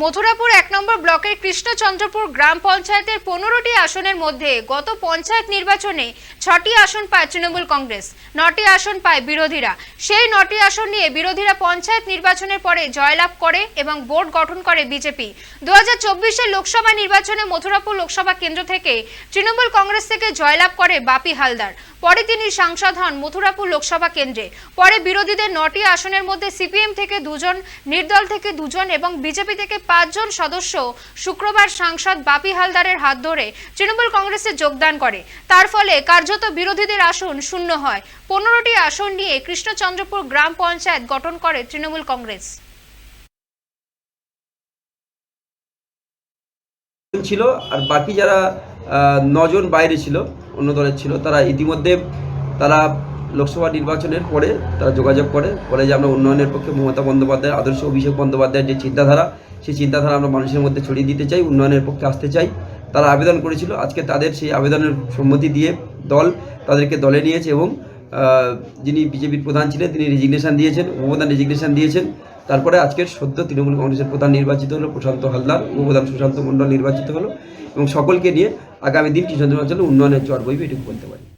মথুরাপুর এক নম্বর ব্লকের কৃষ্ণচন্দ্রপুর গ্রাম পঞ্চায়েতের পনেরোটি আসনের মধ্যে গত পঞ্চায়েত নির্বাচনে ছটি আসন পায় তৃণমূল কংগ্রেস, নটি আসন পায় বিরোধীরা। সেই নটি আসন নিয়ে বিরোধীরা পঞ্চায়েত নির্বাচনের পরে জয়লাভ করে এবং বোর্ড গঠন করে বিজেপি। দু হাজার লোকসভা নির্বাচনে মথুরাপুর লোকসভা কেন্দ্র থেকে তৃণমূল কংগ্রেস থেকে জয়লাভ করে বাপি হালদার। পরে তিনি সাংসদ হন মথুরাপুর লোকসভা কেন্দ্রে। পরে বিরোধীদের নটি আসনের মধ্যে সিপিএম থেকে দুজন, নির্দল থেকে দুজন এবং বিজেপি থেকে পাঁচজন সদস্য শুক্রবার সাংসদ বাপি হালদারের হাত ধরে তৃণমূল কংগ্রেসে যোগদান করে। তার ফলে কার্যত বিরোধীদের আসন শূন্য হয়। পনেরোটি আসন নিয়ে কৃষ্ণচন্দ্রপুর গ্রাম পঞ্চায়েত গঠন করে তৃণমূল কংগ্রেস। ছিল আর বাকি যারা নজন বাইরে ছিল, অন্য দলের ছিল, তারা ইতিমধ্যে তারা লোকসভা নির্বাচনের পরে তারা যোগাযোগ করে। বলে যে আমরা উন্নয়নের পক্ষে মমতা বন্দ্যোপাধ্যায়ের আদর্শ অভিষেক বন্দ্যোপাধ্যায়ের যে চিন্তাধারা সেই চিন্তাধারা আমরা মানুষের মধ্যে ছড়িয়ে দিতে চাই, উন্নয়নের পক্ষে আসতে চাই। তারা আবেদন করেছিল, আজকে তাদের সেই আবেদনের সম্মতি দিয়ে দল তাদেরকে দলে নিয়েছে এবং যিনি বিজেপির প্রধান ছিলেন তিনি রেজিগনেশন দিয়েছেন, উপপ্রধান রেজিগনেশন দিয়েছেন। তারপরে আজকের সদ্য তৃণমূল কংগ্রেসের প্রধান নির্বাচিত হলো প্রশান্ত হালদার, উপপ্রধান সুশান্ত মণ্ডল নির্বাচিত হলো এবং সকলকে নিয়ে আগামী দিন কৃষ্ণচন্দ্র অঞ্চলে উন্নয়নের জোয়ার বইবে, এটুকু বলতে পারি।